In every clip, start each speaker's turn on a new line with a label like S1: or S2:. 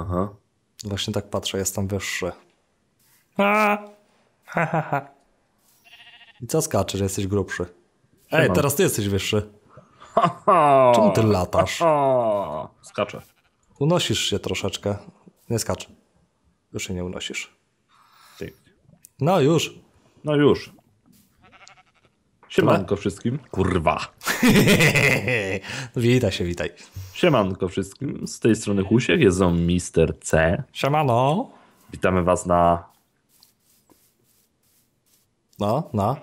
S1: Aha.
S2: Właśnie tak patrzę, jestem wyższy. I co skaczesz, że jesteś grubszy? Ej,
S1: Siema.
S2: teraz ty jesteś wyższy.
S1: O,
S2: Czemu ty latasz?
S1: o, skaczę.
S2: Unosisz się troszeczkę. Nie skacz. Już się nie unosisz.
S1: Ty.
S2: No już.
S1: No już. Siemanko wszystkim. Kurwa.
S2: witaj się, witaj.
S1: Siemanko wszystkim. Z tej strony Husiek, jest on Mister C.
S2: Siemano.
S1: Witamy was na,
S2: No, na.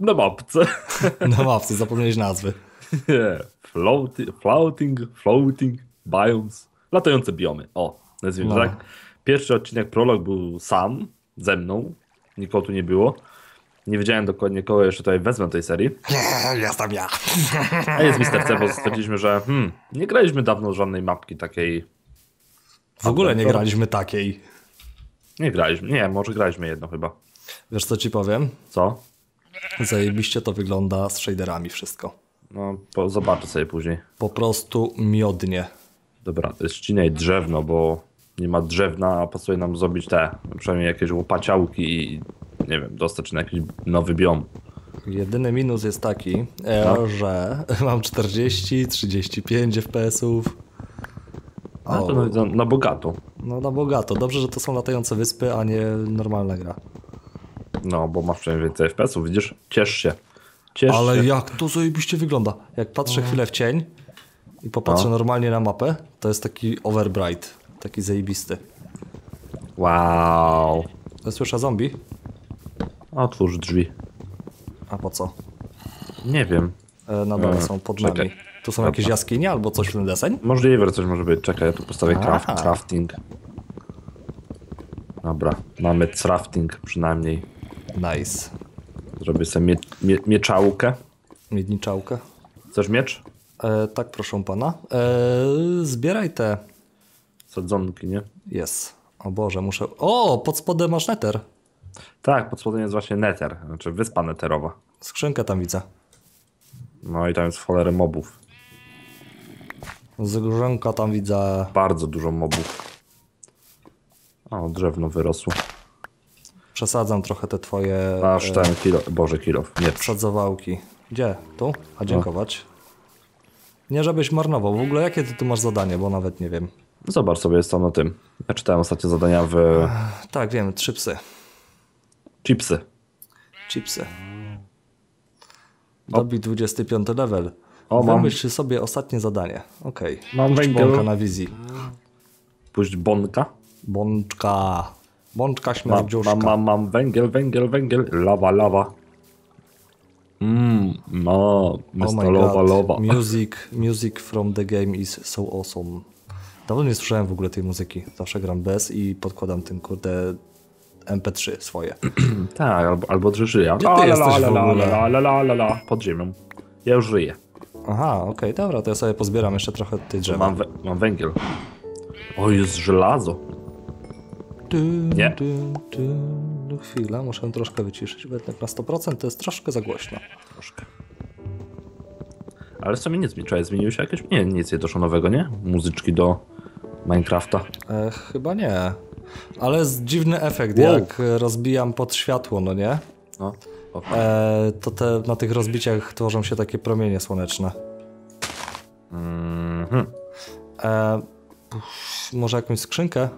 S1: na mapce.
S2: Na mapce, zapomniałeś nazwy.
S1: Nie. floating, floating, floating biomes. Latające biomy. O, nazwijmy
S2: No.
S1: tak. Pierwszy odcinek, prolog był sam, ze mną. Nikogo tu nie było. Nie wiedziałem dokładnie, kogo jeszcze tutaj wezmę tej serii.
S2: Nie, jestem ja.
S1: A jest Mister C, bo stwierdziliśmy, że hmm, nie graliśmy dawno żadnej mapki takiej.
S2: W ogóle nie graliśmy takiej.
S1: Nie graliśmy. Nie, może graliśmy jedno chyba.
S2: Wiesz co ci powiem?
S1: Co?
S2: Zajebiście to wygląda z shaderami wszystko.
S1: No, po, zobaczę sobie później.
S2: Po prostu miodnie.
S1: Dobra, to jest ścinaj drzewno, bo nie ma drewna, a pasuje nam zrobić te, przynajmniej jakieś łopaciałki i nie wiem, dostać na jakiś nowy biom.
S2: Jedyny minus jest taki, e,
S1: No.
S2: że mam 40, 35 FPS-ów.
S1: A
S2: O.
S1: to na, na bogato.
S2: No na bogato. Dobrze, że to są latające wyspy, a nie normalna gra.
S1: No, bo masz przynajmniej więcej FPS-ów, widzisz? Ciesz się. Ciesz
S2: Ale
S1: się.
S2: jak to zajebiście wygląda. Jak patrzę chwilę w cień i popatrzę
S1: No.
S2: normalnie na mapę, to jest taki overbright. Taki zajebisty.
S1: Wow.
S2: Słyszę zombie?
S1: Otwórz drzwi.
S2: A po co?
S1: Nie wiem.
S2: E, na dole
S1: E,
S2: są pod
S1: czekaj.
S2: nami. Tu są jakieś jaskinie albo coś w ten deseń?
S1: Możliwe, coś może być. Czekaj, ja tu postawię craft, crafting. Dobra, mamy crafting przynajmniej.
S2: Nice.
S1: Zrobię sobie mie mie mieczałkę.
S2: Miedniczałkę.
S1: Chcesz miecz?
S2: E, tak, proszę pana. E, zbieraj te.
S1: Sadzonki, nie?
S2: Jest. O Boże, muszę. O, pod spodem masz neter.
S1: Tak, pod spodem jest właśnie Nether, znaczy wyspa Netherowa.
S2: Skrzynkę tam widzę.
S1: No i tam jest cholerę mobów.
S2: Skrzynka tam widzę.
S1: Bardzo dużo mobów. O, drewno wyrosło.
S2: Przesadzam trochę te twoje
S1: Aż
S2: e,
S1: ten kilo, boże kilo, nie
S2: sadzowałki. Gdzie? Tu? A dziękować. Nie żebyś marnował. W ogóle jakie ty tu masz zadanie, bo nawet nie wiem.
S1: Zobacz sobie, jest tam na tym. Ja czytałem ostatnio zadania w
S2: Tak, wiem, trzy psy.
S1: Chipsy.
S2: Chipsy. Dobi 25 level.
S1: O, mam.
S2: Wymyśl sobie ostatnie zadanie. Okej.
S1: Mam
S2: Puść
S1: węgiel.
S2: Bąka na wizji.
S1: Puść bonka.
S2: Bączka. Bączka
S1: Mam,
S2: śmierdziuszka.
S1: mam, mam, mam węgiel, węgiel, węgiel, lawa, lawa. Mmm, no,
S2: Oh my
S1: Mr. Lowa,
S2: god.
S1: lowa.
S2: Music, music from the game is so awesome. Dawno nie słyszałem w ogóle tej muzyki. Zawsze gram bez i podkładam tym kurde MP3 swoje.
S1: Tak, albo, albo że żyje.
S2: Gdzie ty jesteś w ogóle?
S1: la, la, la, la, la, pod ziemią. Ja już żyję.
S2: Aha, okej, dobra, to ja sobie pozbieram jeszcze trochę tej drzewa.
S1: Mam, mam węgiel. O, jest żelazo.
S2: Tu,
S1: Nie.
S2: Tu, tu, no chwila, muszę troszkę wyciszyć, bo jednak na 100% to jest troszkę za głośno.
S1: Troszkę. Ale w sumie nic, czekaj, zmieniło się jakieś? Nie, nic nie doszło nowego, nie? Muzyczki do Minecrafta.
S2: E, chyba nie. Ale jest dziwny efekt,
S1: Wow.
S2: jak rozbijam pod światło, no nie?
S1: No. O,
S2: E, to te, na tych rozbiciach tworzą się takie promienie słoneczne.
S1: mhm.
S2: E, uff, może jakąś skrzynkę?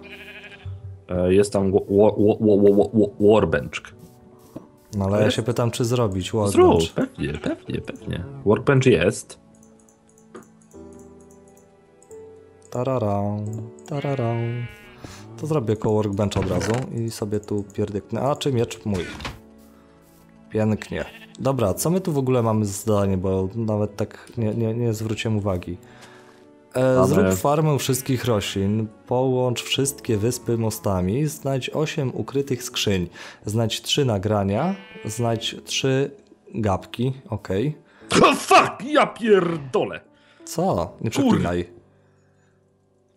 S1: E, Jest tam wa- wa- wa- wa- wa- wa- Warbench.
S2: No ale ja
S1: jest?
S2: się pytam, czy zrobić
S1: Zrób,
S2: workbench.
S1: pewnie, pewnie, pewnie. Workbench jest.
S2: Tararą, tararą. To zrobię koło workbencha od razu i sobie tu pierdyknę. A, czy miecz mój? Pięknie. Dobra, co my tu w ogóle mamy za zadanie, bo nawet tak nie, nie, nie zwróciłem uwagi. E, Zrób farmę wszystkich roślin, połącz wszystkie wyspy mostami, znajdź 8 ukrytych skrzyń, znajdź 3 nagrania, znajdź 3 gapki, okej.
S1: Oh, fuck, ja pierdolę.
S2: Co? Nie przeklinaj.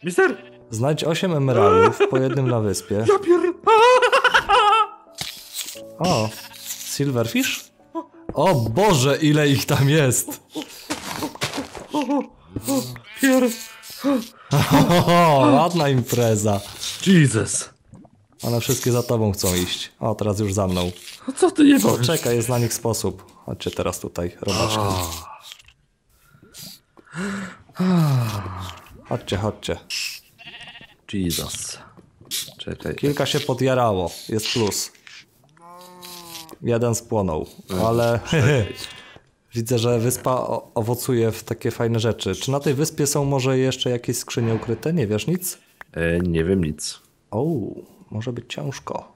S1: Mister,
S2: Znajdź 8 emeraldów, po jednym na wyspie.
S1: ja pier...
S2: O, silverfish? O Boże, ile ich tam jest!
S1: Pier...
S2: O, ładna impreza.
S1: Jesus!
S2: One wszystkie za tobą chcą iść. O, teraz już za mną.
S1: No co ty nie powiesz?
S2: Czekaj, jest na nich sposób. Chodźcie teraz tutaj, robaczki. Chodźcie, chodźcie.
S1: Jesus. Czekaj.
S2: Kilka się podjarało, jest plus. Jeden spłonął, ale widzę, że wyspa owocuje w takie fajne rzeczy. Czy na tej wyspie są może jeszcze jakieś skrzynie ukryte? Nie wiesz nic?
S1: E, nie wiem nic.
S2: O, może być ciężko.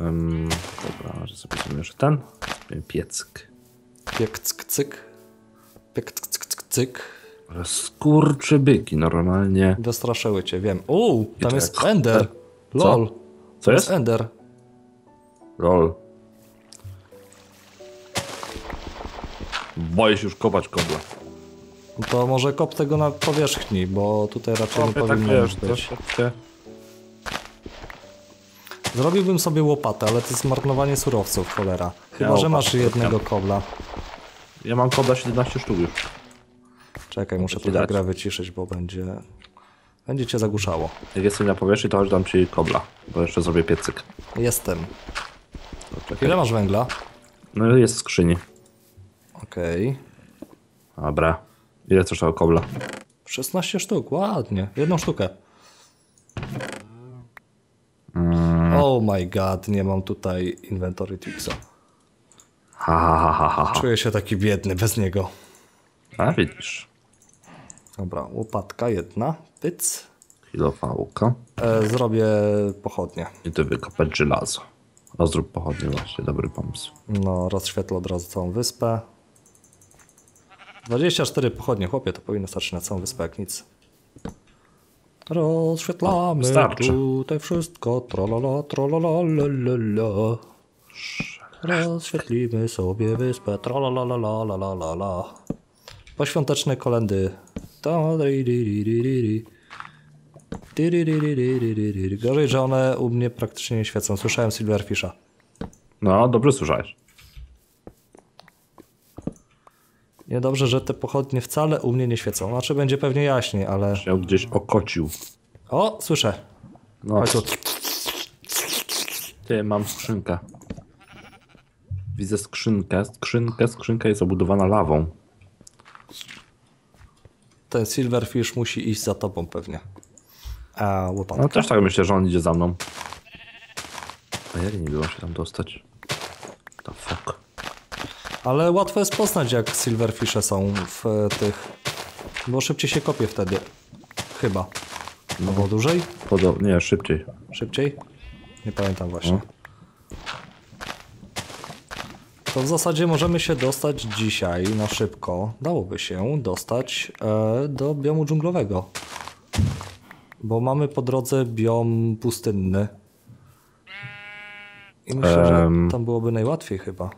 S1: Um, dobra, że sobie jeszcze ten. Piecyk.
S2: Piek cyk cyk. Piek cyk cyk
S1: Ale skurczybyki normalnie.
S2: Wystraszyły cię, wiem. O, tam jest Ender. Lol.
S1: Co
S2: Tam
S1: jest?
S2: Ender.
S1: Lol. Boję się już kopać kobla.
S2: To może kop tego na powierzchni, bo tutaj raczej nie
S1: tak
S2: powinno
S1: wiesz,
S2: już być.
S1: troszeczkę.
S2: Zrobiłbym sobie łopatę, ale to jest marnowanie surowców, cholera. Chyba,
S1: Ja
S2: że masz jednego kobla.
S1: Ja mam kobla 17 sztuk już.
S2: Czekaj, muszę trochę
S1: dać.
S2: grę wyciszyć, bo będzie... Będzie cię zagłuszało.
S1: Jak jestem na powierzchni, to chodź dam ci kobla. Bo jeszcze zrobię piecyk.
S2: Jestem. Ile masz węgla?
S1: No jest w skrzyni.
S2: Okej.
S1: Dobra. Ile chcesz tego kobla?
S2: 16 sztuk, ładnie. Jedną sztukę.
S1: Mm.
S2: Oh my god, nie mam tutaj inventory Tixa.
S1: Ha, ha, ha, ha, ha, ha.
S2: Czuję się taki biedny bez niego.
S1: A widzisz.
S2: Dobra, łopatka jedna. Pyc.
S1: Kilofałka.
S2: E, zrobię pochodnie.
S1: I tu wykopać żelazo. O, zrób pochodnie właśnie, dobry pomysł.
S2: No, rozświetlę od razu całą wyspę. 24 pochodnie, chłopie, to powinno starczyć na całą wyspę jak nic. Rozświetlamy
S1: Wystarczy.
S2: tutaj wszystko. Trolala, trolala, lalala. Rozświetlimy sobie wyspę. Trolala, Poświąteczne kolendy. Ta, di, di, di, di, di. Gorzej, że one u mnie praktycznie nie świecą. Słyszałem Silverfisha.
S1: No, dobrze słyszałeś.
S2: Niedobrze, że te pochodnie wcale u mnie nie świecą. Znaczy będzie pewnie jaśniej, ale...
S1: Się gdzieś okocił.
S2: O, słyszę.
S1: No,
S2: Chodź tu.
S1: ty, mam skrzynkę. Widzę skrzynkę, skrzynkę, skrzynka jest obudowana lawą.
S2: Ten Silverfish musi iść za tobą pewnie. A, łopatka.
S1: No też tak myślę, że on idzie za mną. A jak nie było się tam dostać? The fuck.
S2: Ale łatwo jest poznać, jak Silverfishe są w e, tych... Bo szybciej się kopie wtedy. Chyba. No bo dłużej?
S1: Podo- nie, szybciej.
S2: Szybciej? Nie pamiętam właśnie.
S1: No.
S2: To w zasadzie możemy się dostać dzisiaj na szybko. Dałoby się dostać e, do biomu dżunglowego. Bo mamy po drodze biom pustynny. I myślę, że tam byłoby najłatwiej chyba.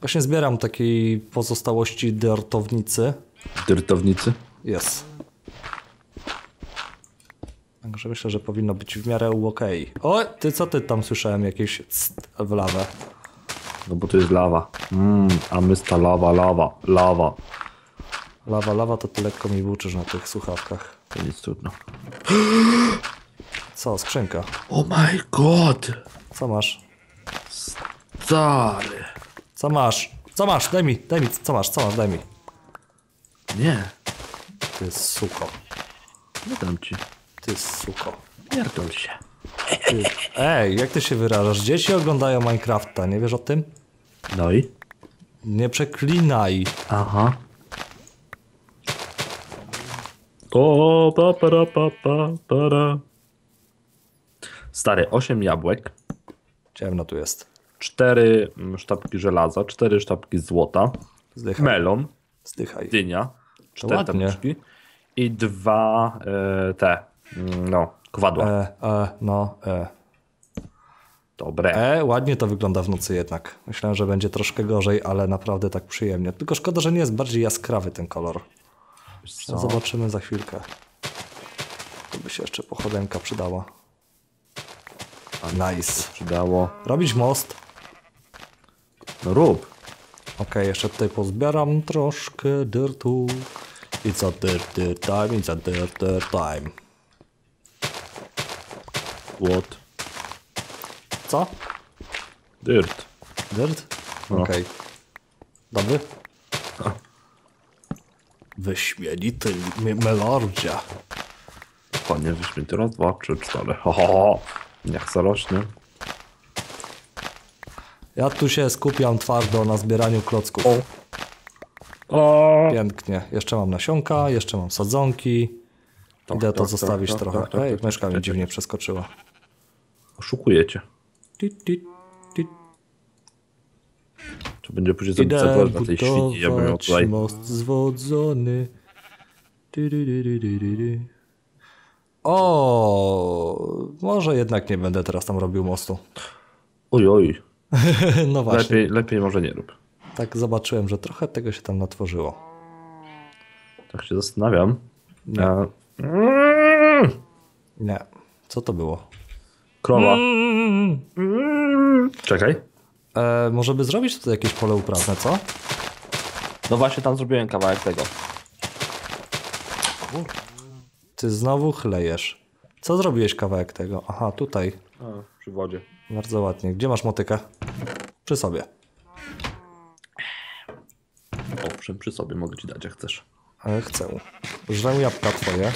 S2: Właśnie zbieram takiej pozostałości dyrtownicy.
S1: Dyrtownicy?
S2: Jest. Także myślę, że powinno być w miarę okej. O, ty co ty tam słyszałem? Jakieś w lawę.
S1: No bo to jest lawa. Mmm, a mysta lawa, lawa, lawa.
S2: Lawa, lawa to ty lekko mi włóczysz na tych słuchawkach.
S1: To nic trudno.
S2: Co, skrzynka?
S1: Oh my god!
S2: Co masz?
S1: Stary.
S2: Co masz? Co masz? Daj mi, daj mi, co masz, co masz, daj mi.
S1: Nie,
S2: Ty suko,
S1: nie dam ci.
S2: ty suko.
S1: Pierdol się.
S2: Ty. Ej, jak ty się wyrażasz? Dzieci oglądają Minecrafta, nie wiesz o tym?
S1: No i?
S2: Nie przeklinaj.
S1: Aha. O, pa, para, pa, pa, para. Stary, 8 jabłek,
S2: Ciemno tu jest.
S1: 4 sztabki żelaza, 4 sztabki złota,
S2: Zdychaj,
S1: melon,
S2: zdychaj.
S1: dynia, 4
S2: ładnie.
S1: tabliczki i dwa e, te, mm, no, kowadła.
S2: E, e, no, e.
S1: Dobre.
S2: E, ładnie to wygląda w nocy jednak. Myślałem, że będzie troszkę gorzej, ale naprawdę tak przyjemnie. Tylko szkoda, że nie jest bardziej jaskrawy ten kolor. No, zobaczymy za chwilkę. Tu by się jeszcze pochodenka przydała. Nice.
S1: Przydało.
S2: Robić most.
S1: No rób.
S2: Okej, jeszcze tutaj pozbieram troszkę dyrtu. It's a dirt, dirt time, it's a dirt, dirt time.
S1: What?
S2: Co?
S1: Dirt.
S2: Dirt?
S1: No.
S2: Okej. Dobry? Wyśmienity me- melordzie.
S1: Panie wyśmienity raz, dwa, trzy, cztery. Ho, ho, ho. Niech se rośnie.
S2: Ja tu się skupiam twardo na zbieraniu klocków.
S1: O!
S2: Pięknie. Jeszcze mam nasionka, jeszcze mam sadzonki.
S1: Tak,
S2: Idę to
S1: tak,
S2: zostawić
S1: tak,
S2: trochę.
S1: tak,
S2: Ej, myszka mi dziwnie przeskoczyła.
S1: Oszukujecie. Czy będzie później zrobić zakład na tej świni? Ja bym miał tutaj...
S2: most zwodzony. Ty, ty, ty, ty, ty, ty, ty. O, może jednak nie będę teraz tam robił mostu.
S1: Oj, oj.
S2: No właśnie,
S1: Lepiej, lepiej może nie rób.
S2: tak zobaczyłem, że trochę tego się tam natworzyło.
S1: Tak się zastanawiam.
S2: Nie.
S1: Ja...
S2: Nie, co to było?
S1: Krowa. Czekaj.
S2: E, może by zrobić tutaj jakieś pole uprawne, co?
S1: No właśnie tam zrobiłem kawałek tego.
S2: Ty znowu chlejesz. Co zrobiłeś kawałek tego? Aha, tutaj.
S1: A, przy wodzie.
S2: Bardzo ładnie. Gdzie masz motykę? Przy sobie.
S1: Owszem, przy sobie mogę ci dać jak chcesz.
S2: Ale chcę. Żrę jabłka twoje.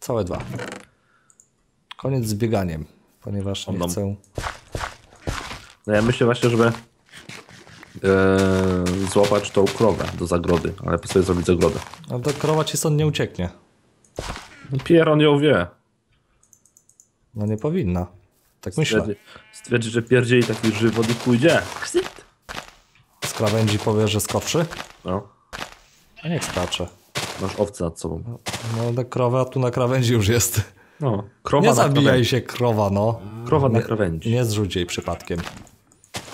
S2: Całe dwa. Koniec z bieganiem, ponieważ nie chcę.
S1: No ja myślę właśnie, żeby e, złapać tą krowę do zagrody, ale po sobie zrobić zagrodę.
S2: No to krowa ci stąd nie ucieknie.
S1: No Pieron ją wie.
S2: No nie powinna. Tak myślę.
S1: Stwierdzi, stwierdzi że pierdzieli taki żywot i pójdzie.
S2: Z krawędzi powiesz, że skowszy?
S1: No,
S2: A niech skacze.
S1: masz owce nad sobą.
S2: No ta krowa tu na krawędzi już jest.
S1: No, krowa
S2: Nie
S1: na
S2: zabijaj się krowa, no.
S1: Krowa na krawędzi.
S2: Nie zrzuć jej przypadkiem.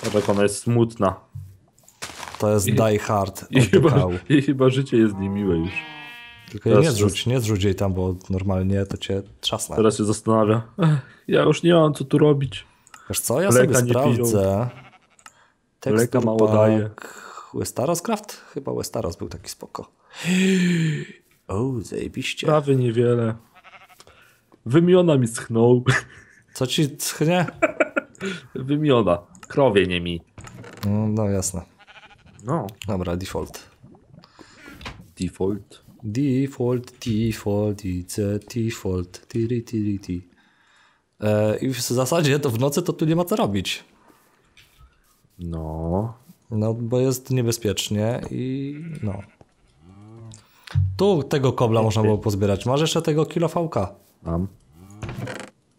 S1: Patrz jak ona jest smutna.
S2: To jest die hard.
S1: I chyba. I chyba życie jest niemiłe już.
S2: Tylko jej nie zrzuć, nie zrzuć jej tam, bo normalnie to cię trzasnę.
S1: Teraz się zastanawia. Ech, ja już nie mam co tu robić.
S2: Wiesz co, ja
S1: Mleka
S2: sobie
S1: nie
S2: sprawdzę.
S1: Mleka mało
S2: pack
S1: daje.
S2: Westaros Craft? Chyba Westaros był taki spoko. O, zajebiście.
S1: Prawie niewiele. Wymiona mi schnął.
S2: Co ci schnie?
S1: Wymiona. Krowie nie mi.
S2: No, no jasne.
S1: No.
S2: Dobra, default.
S1: Default.
S2: Default, default, it's a default. Tiri, tiri, ti. E, I w zasadzie to w nocy to tu nie ma co robić.
S1: No.
S2: No, bo jest niebezpiecznie i no. Tu tego kobla można było pozbierać. Masz jeszcze tego kilofałka.
S1: Mam.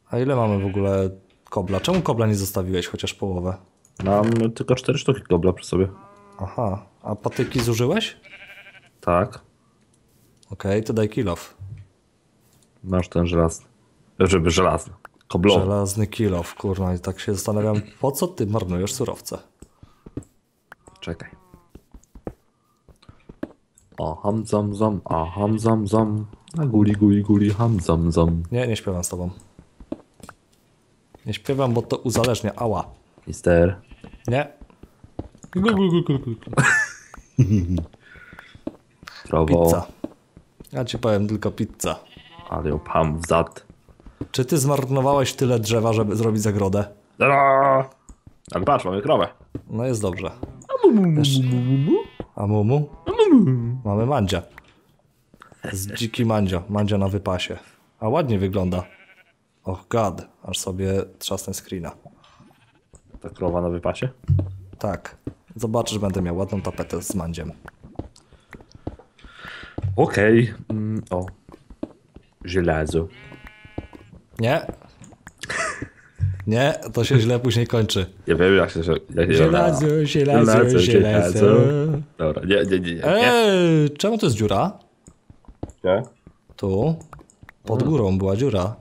S2: A ile mamy w ogóle kobla? Czemu kobla nie zostawiłeś chociaż połowę?
S1: Mam tylko cztery sztuki gobla przy sobie.
S2: Aha, a patyki zużyłeś?
S1: Tak.
S2: Okej, to daj kilof.
S1: Masz ten żelazny. Żeby żelazny. Koblowy.
S2: Żelazny kilof, kurwa, i tak się zastanawiam, po co ty marnujesz surowce?
S1: Czekaj. A ham zam zam, a ham zam zam. A guli guli guli ham zam zam.
S2: Nie, nie śpiewam z tobą. Nie śpiewam, bo to uzależnia. Ała.
S1: Mister.
S2: Nie.
S1: Prawo.
S2: Pizza. Ja ci powiem tylko pizza.
S1: Ale ją pam w zad.
S2: Czy ty zmarnowałeś tyle drzewa, żeby zrobić zagrodę?
S1: Dara! Ale patrz, mamy krowę.
S2: No jest dobrze. Jeszcze. A mumu? Mamy mandzia. Z dziki mandzio. Mandzio na wypasie. A ładnie wygląda. Och god, aż sobie trzasnę screena.
S1: Ta krowa na wypasie.
S2: Tak. Zobaczysz, będę miał ładną tapetę z mandziem.
S1: Okej. Mm, o. Żelazo.
S2: Nie. Nie, to się źle później kończy.
S1: Ja wiem jak się... Jak,
S2: Żelazo, żelazo,
S1: Żelazo,
S2: żelazo.
S1: żelazo. Dobra, nie, nie, nie. nie.
S2: Eee, czemu to jest dziura?
S1: Nie.
S2: Tu. Pod górą była dziura.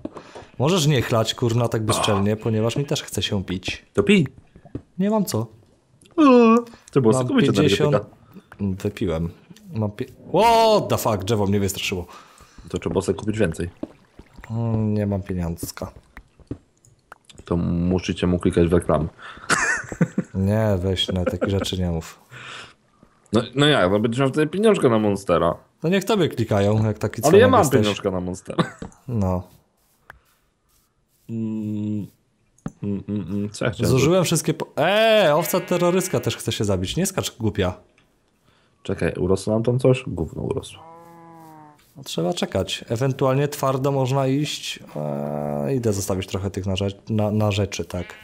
S2: Możesz nie chlać, kurna, tak bezczelnie, ponieważ mi też chce się pić.
S1: To pij.
S2: Nie mam co.
S1: To było
S2: Mam
S1: skupić
S2: 50...
S1: energetyka.
S2: Wypiłem. Mam pi... What the fuck, drzewo mnie wystraszyło.
S1: To trzeba sobie kupić więcej.
S2: Mm, Nie mam pieniądzka.
S1: To musicie mu klikać w reklamy.
S2: Nie, weź, na takie rzeczy nie mów.
S1: No, no jak, no będziesz miał wtedy pieniążka na Monstera.
S2: No niech tobie klikają, jak taki
S1: Ale ja mam
S2: jesteś.
S1: pieniążka na Monstera.
S2: No.
S1: Mm, mm, mm, mm, co ja chciałem
S2: Zużyłem wszystkie... Po... Eee, owca terrorystka też chce się zabić. Nie skacz głupia.
S1: Czekaj, urosło nam tam coś? Gówno urosło.
S2: No, Trzeba czekać. Ewentualnie twardo można iść. Eee, idę zostawić trochę tych na, rzecz, na, na rzeczy, tak.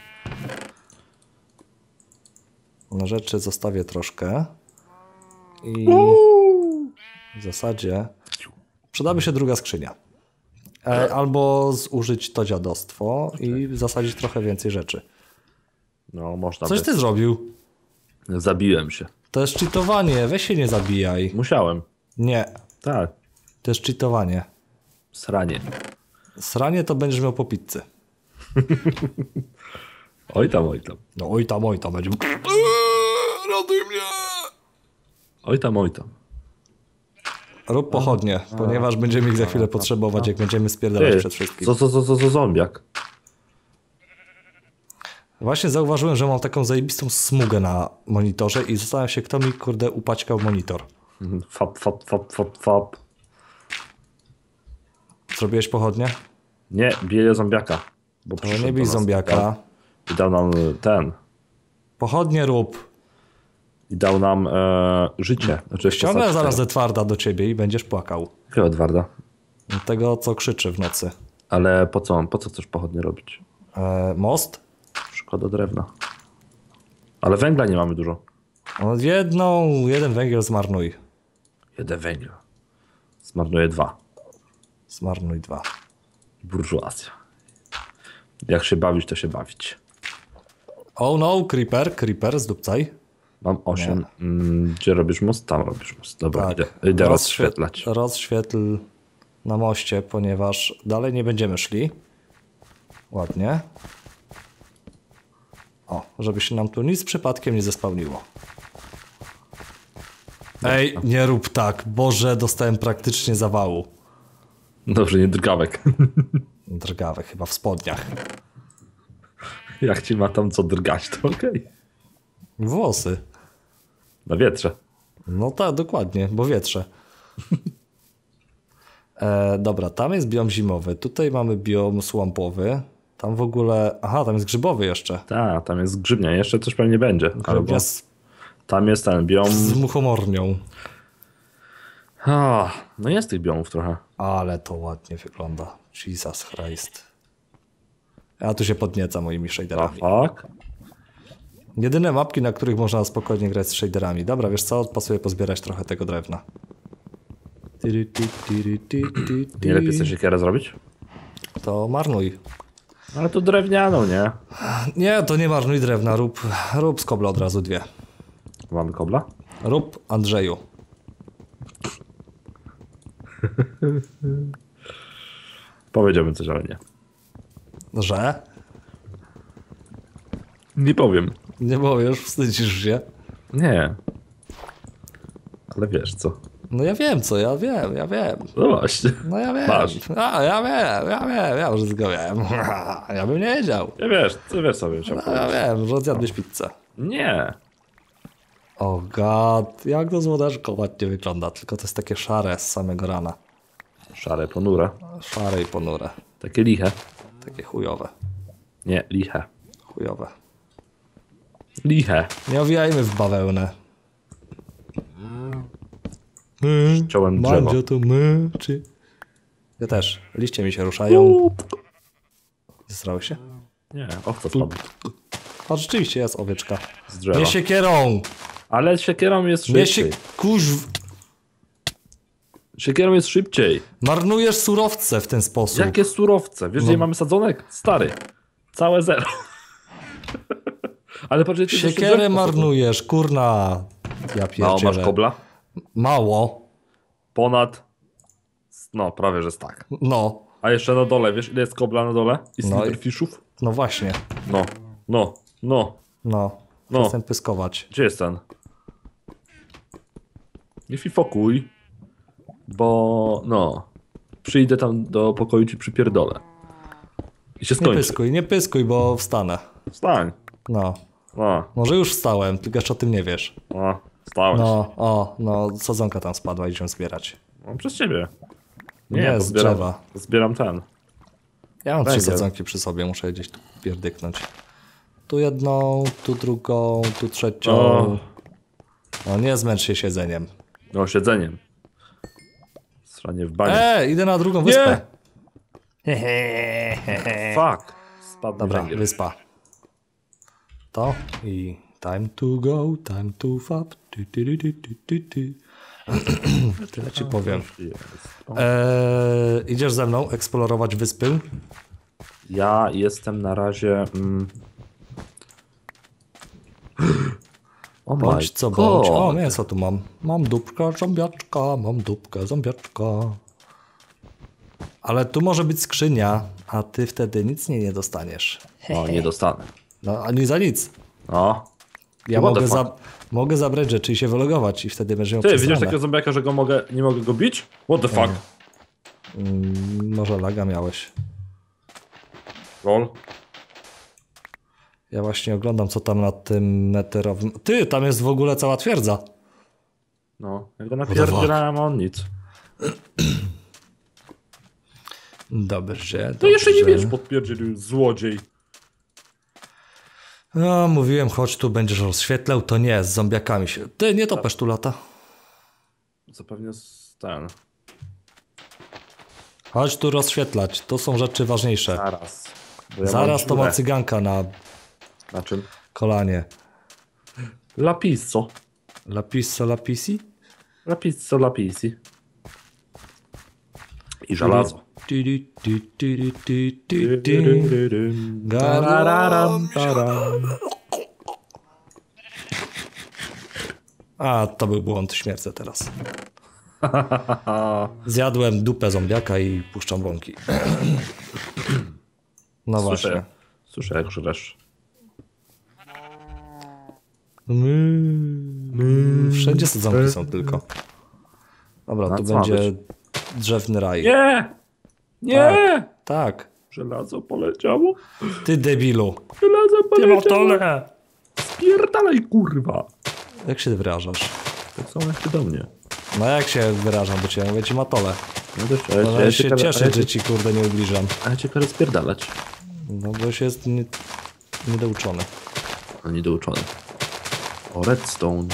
S2: Na rzeczy zostawię troszkę. I w zasadzie przydaby się druga skrzynia. E, albo zużyć to dziadostwo i zasadzić trochę więcej rzeczy.
S1: No, można
S2: Coś ty zrobił?
S1: Zabiłem się.
S2: To jest cheatowanie, weź się nie zabijaj.
S1: Musiałem.
S2: Nie,
S1: Tak.
S2: to jest cheatowanie.
S1: Sranie.
S2: Sranie to będziesz miał po pizzy.
S1: Oj tam, oj tam.
S2: No oj tam, oj tam będzie. Ratuj mnie!
S1: Oj tam, oj tam.
S2: Rób pochodnie, ponieważ będziemy ich za chwilę potrzebować, jak będziemy spierdalać
S1: Ty,
S2: przed wszystkim.
S1: co, co, co, co, co zombiak?
S2: Właśnie zauważyłem, że mam taką zajebistą smugę na monitorze i zastanawiam się, kto mi, kurde, upaćkał monitor.
S1: Fap, fap, fap, fap, fap.
S2: Zrobiłeś pochodnie?
S1: Nie, bije zombiaka. Bo
S2: To nie bij zombiaka.
S1: I dał nam ten.
S2: Pochodnie rób.
S1: I dał nam e, życie. Znaczy
S2: Ściągnę zaraz twarda do ciebie i będziesz płakał.
S1: Jakiego Edwarda?
S2: Tego, co krzyczy w nocy.
S1: Ale po co? Po co chcesz pochodnie robić?
S2: E, most?
S1: Szkoda drewna. Ale węgla nie mamy dużo.
S2: No, jedną, jeden węgiel zmarnuj.
S1: Jeden węgiel. Zmarnuje dwa.
S2: Zmarnuj dwa.
S1: Burżuazja. Jak się bawić, to się bawić.
S2: Oh no, creeper, creeper, zdupcaj.
S1: Mam osiem. Mm, gdzie robisz most? Tam robisz most. Dobra,
S2: Tak.
S1: idę, idę
S2: Rozświe-
S1: rozświetlać.
S2: Rozświetl na moście, ponieważ dalej nie będziemy szli. Ładnie. O, żeby się nam tu nic przypadkiem nie zespałniło. Ej, nie rób tak. Boże, dostałem praktycznie zawału.
S1: Dobrze, nie drgawek.
S2: Drgawe chyba w spodniach.
S1: Jak ci ma tam co drgać, to okej.
S2: Włosy.
S1: Na wietrze.
S2: No tak, dokładnie, bo wietrze. E, dobra, tam jest biom zimowy, tutaj mamy biom słampowy. Tam w ogóle. Aha, tam jest grzybowy jeszcze.
S1: Tak, tam jest grzybnia. Jeszcze coś pewnie będzie. Albo
S2: z,
S1: tam jest ten biom.
S2: z muchomornią.
S1: A, no jest tych biomów trochę.
S2: Ale to ładnie wygląda. Jesus Christ. Ja tu się podnieca moimi
S1: A
S2: shaderami.
S1: fuck?
S2: Jedyne mapki, na których można spokojnie grać z shaderami. Dobra, wiesz co? Pasuje pozbierać trochę tego drewna.
S1: Nie lepiej sobie siekierę zrobić?
S2: To marnuj.
S1: Ale to drewnianą, nie?
S2: Nie, to nie marnuj drewna. Rób, rób z kobla od razu dwie.
S1: Mamy kobla?
S2: Rób Andrzeju.
S1: Powiedziałbym coś, ale nie.
S2: Że?
S1: Nie powiem.
S2: Nie powiesz, wstydzisz się.
S1: Nie. Ale wiesz co?
S2: No ja wiem co, ja wiem, ja wiem.
S1: No właśnie.
S2: No ja wiem.
S1: Masz.
S2: A, ja wiem, ja wiem, ja wszystko wiem. Ja bym nie wiedział.
S1: Ja wiesz, ty wiesz sobie. chciał
S2: No, ja wiem, że zjadłeś pizzę.
S1: Nie.
S2: O god, jak to złoteczko ładnie wygląda, tylko to jest takie szare z samego rana.
S1: Szare, ponure.
S2: Szare i ponure.
S1: Takie liche.
S2: Takie chujowe.
S1: Nie, liche.
S2: Chujowe.
S1: Liche.
S2: Nie owijajmy w bawełnę.
S1: Ciąłem drzewo.
S2: Mandzio to my, czy... Ja też. Liście mi się ruszają. Zesrały się?
S1: Nie, owca spadła
S2: A rzeczywiście jest owieczka.
S1: z drzewa.
S2: Nie siekierą!
S1: Ale siekierą jest
S2: Nie się...
S1: szybciej.
S2: Kurz...
S1: Siekierą jest szybciej.
S2: Marnujesz surowce w ten sposób.
S1: Jakie surowce? Wiesz,
S2: No.
S1: gdzie mamy sadzonek? Stary. Całe zero. Ale patrz, ty
S2: Siekierę marnujesz, kurna. Ja
S1: Mało masz kobla?
S2: Mało.
S1: Ponad. No, prawie, że jest tak.
S2: No,
S1: A jeszcze na dole, wiesz, ile jest kobla na dole? I
S2: No i-
S1: silverfishów?
S2: no właśnie.
S1: No, no, no.
S2: No.
S1: No.
S2: Przestań pyskować.
S1: Gdzie jest ten? Nie fifokuj, bo no, przyjdę tam do pokoju ci przypierdolę. I się
S2: Nie
S1: skończy.
S2: pyskuj, nie pyskuj, bo wstanę.
S1: Wstań.
S2: No.
S1: No,
S2: Może już wstałem, tylko jeszcze o tym nie wiesz.
S1: no. Stałeś. No.
S2: No, o, no, sadzonka tam spadła, idziemy zbierać.
S1: przez ciebie.
S2: Nie, z
S1: zbieram,
S2: drzewa.
S1: Zbieram ten.
S2: Ja mam trzy
S1: Węgiel.
S2: sadzonki przy sobie, muszę je gdzieś tu pierdyknąć. Tu jedną, tu drugą, tu trzecią.
S1: O.
S2: No nie zmęcz się siedzeniem.
S1: No, siedzeniem. Sranie w banie.
S2: E, idę na drugą wyspę.
S1: Fuck. Spadł
S2: Dobra,
S1: węgiel.
S2: wyspa. To i time to go, time to fab. Tu, tu, tu, tu, tu. Tyle ci powiem. Eee, idziesz ze mną eksplorować wyspy?
S1: Ja jestem na razie... Mm... O
S2: Bądź co
S1: God.
S2: bądź. O, mięso tu mam. Mam dupkę zombiaczka, mam dupkę zombiaczka. Ale tu może być skrzynia, a ty wtedy nic nie, nie dostaniesz.
S1: No, nie dostanę.
S2: No, ani za nic.
S1: No.
S2: Ja
S1: What
S2: mogę, za, mogę zabrać rzeczy i się wylogować i wtedy będziesz miał
S1: Ty, widzisz takiego zombiaka, że go mogę, nie mogę go bić? What the fuck?
S2: Mm, może laga miałeś.
S1: Lol.
S2: Ja właśnie oglądam, co tam na tym meteorowym... Ty, tam jest w ogóle cała twierdza.
S1: No, jak go napierdzielałem, on nic.
S2: Dobrze,
S1: To jeszcze nie
S2: dobrze.
S1: wiesz, podpierdzielił złodziej.
S2: No, mówiłem, chodź tu, będziesz rozświetlał. To nie, z zombiakami się... Ty, nie topesz tu lata.
S1: Co pewnie z ten.
S2: Chodź tu rozświetlać, to są rzeczy ważniejsze.
S1: Zaraz. Ja
S2: Zaraz to ma cyganka na
S1: Na czym?
S2: kolanie.
S1: Lapiso.
S2: Lapisso lapisi?
S1: Lapiso, lapisi. I żelazo.
S2: Ty, ty, ty, ty, ty, ty, ty, ty.
S1: Tararam, taram.
S2: A, to był błąd, śmiercę teraz. Zjadłem dupę zombiaka i puszczam bąki. No właśnie.
S1: Słyszę, słyszę jak żresz.
S2: Wszędzie sadzonki są tylko. Dobra,
S1: ma
S2: będzie? Drzewny raj.
S1: Nie! Nie!
S2: Tak.
S1: Żelazo poleciało.
S2: Ty debilu.
S1: Żelazo
S2: Ty
S1: poleciało.
S2: motole.
S1: Spierdalaj, kurwa.
S2: Jak się wyrażasz?
S1: Tak samo jak ty do mnie.
S2: No jak się wyrażam, bo cię ja mówię ci matole.
S1: No też, ale,
S2: No,
S1: ja
S2: się
S1: cię,
S2: cieszę,
S1: ale,
S2: że ci kurde nie ubliżam.
S1: ale cię każe spierdalać.
S2: No bo się jest nie, niedouczony.
S1: No niedouczony. O, redstone.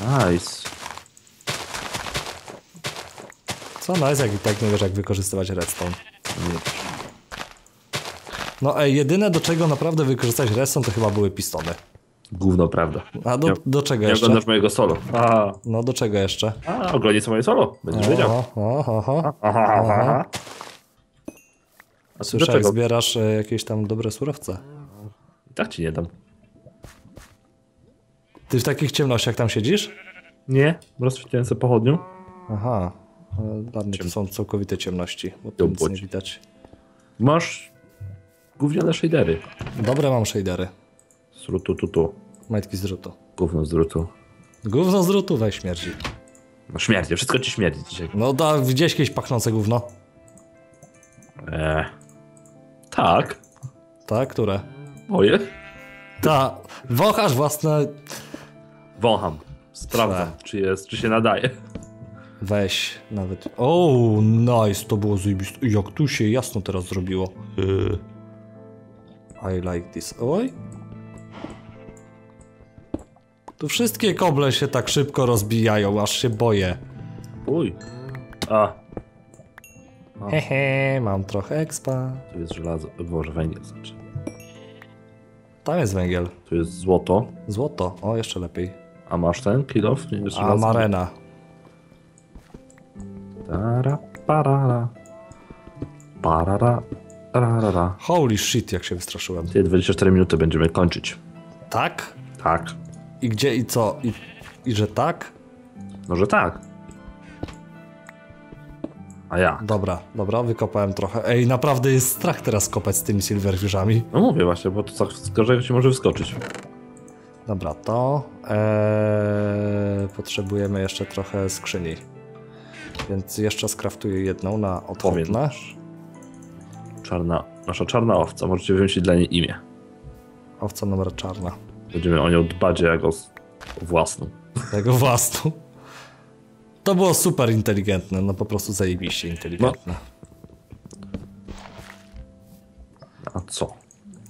S1: Nice.
S2: Co no jest, jak i tak nie wiesz jak wykorzystywać redstone.
S1: Nie.
S2: No ej, jedyne do czego naprawdę wykorzystać redstone to chyba były pistony.
S1: Gówno, prawda.
S2: A do,
S1: Nie-
S2: do czego
S1: Nie
S2: jeszcze?
S1: oglądasz mojego solo. A,
S2: No do czego jeszcze?
S1: a oglądaj co moje solo. Będziesz wiedział.
S2: Oho, oho.
S1: Aha, aha. A
S2: Słyszę, jak zbierasz e, jakieś tam dobre surowce.
S1: I tak ci nie dam.
S2: Ty w takich ciemnościach tam siedzisz?
S1: Nie, rozświetliłem sobie pochodnią.
S2: Aha. Dla mnie to są całkowite ciemności, bo tu nic nie widać.
S1: Masz gówniane shadery.
S2: Dobre mam shadery.
S1: Z rutu, tu, tu.
S2: Majtki z drutu.
S1: Gówno z rutu.
S2: Gówno z drutu weź śmierdzi.
S1: No śmierdzi, wszystko ci śmierdzi dzisiaj.
S2: No da, widziałeś kiedyś pachnące gówno?
S1: Eee. Tak.
S2: Tak, które?
S1: Moje.
S2: Ta, wąchasz własne...
S1: Wącham. Sprawdzam, czy jest, czy się nadaje.
S2: Weź nawet. O, nice, to było zajebiste. Jak tu się jasno teraz zrobiło. Yy. I like this. Oj. Tu wszystkie koble się tak szybko rozbijają, aż się boję.
S1: Uj. A,
S2: Hehe, mam trochę expa.
S1: tu jest żelazo. Boże, węgiel znaczy.
S2: Tam jest węgiel.
S1: Tu jest złoto.
S2: Złoto. O, jeszcze lepiej.
S1: A masz ten kilof? Nie jest
S2: A
S1: żelazo?
S2: marena.
S1: Tara, parara. Parara, parara.
S2: Holy shit, jak się wystraszyłem.
S1: Ty 24 minuty będziemy kończyć.
S2: Tak?
S1: Tak.
S2: I gdzie i co? I, i że tak?
S1: No, że tak. A ja?
S2: Dobra, dobra, wykopałem trochę. Ej, naprawdę jest strach teraz kopać z tymi silverfishami.
S1: No mówię właśnie, bo to tak z każdego ci może wyskoczyć.
S2: Dobra, to eee, potrzebujemy jeszcze trochę skrzyni. Więc jeszcze skraftuję jedną na odchodne.
S1: Czarna, nasza czarna owca, możecie wymyślić dla niej imię.
S2: Owca numer czarna.
S1: Będziemy o nią dbać jak o s- Własną.
S2: Tego własną. To było super inteligentne, no po prostu zajebiście inteligentne.
S1: A co?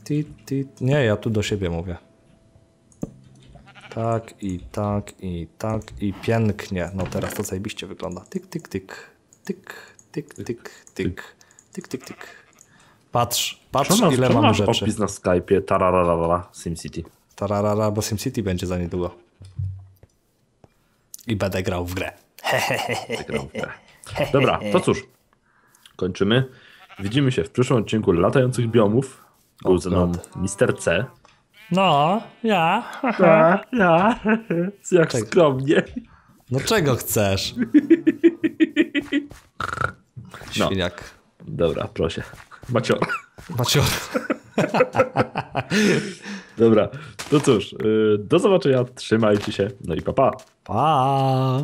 S2: Ti, ti, nie, ja tu do siebie mówię. Tak i tak i tak i pięknie. No teraz to zajebiście wygląda. Tyk, tyk, tyk. Tyk, tyk, tyk, tyk. Tyk, tyk, tyk. Patrz, patrz
S1: Czemu
S2: ile
S1: masz
S2: rzeczy.
S1: opis na Skype'ie tarararara SimCity?
S2: Tararara, bo SimCity będzie za niedługo. I będę grał w grę.
S1: Wygrał w grę. Dobra, to cóż. Kończymy. Widzimy się w przyszłym odcinku latających biomów. Był ze mną Mr. C.
S2: No, ja.
S1: Ja, ja. Jak skromnie.
S2: No czego chcesz?
S1: No.
S2: Świniak.
S1: Dobra, proszę. Macior.
S2: Macior.
S1: Dobra, to cóż. yy, Do zobaczenia. Trzymajcie się. No i papa. Pa.
S2: Pa.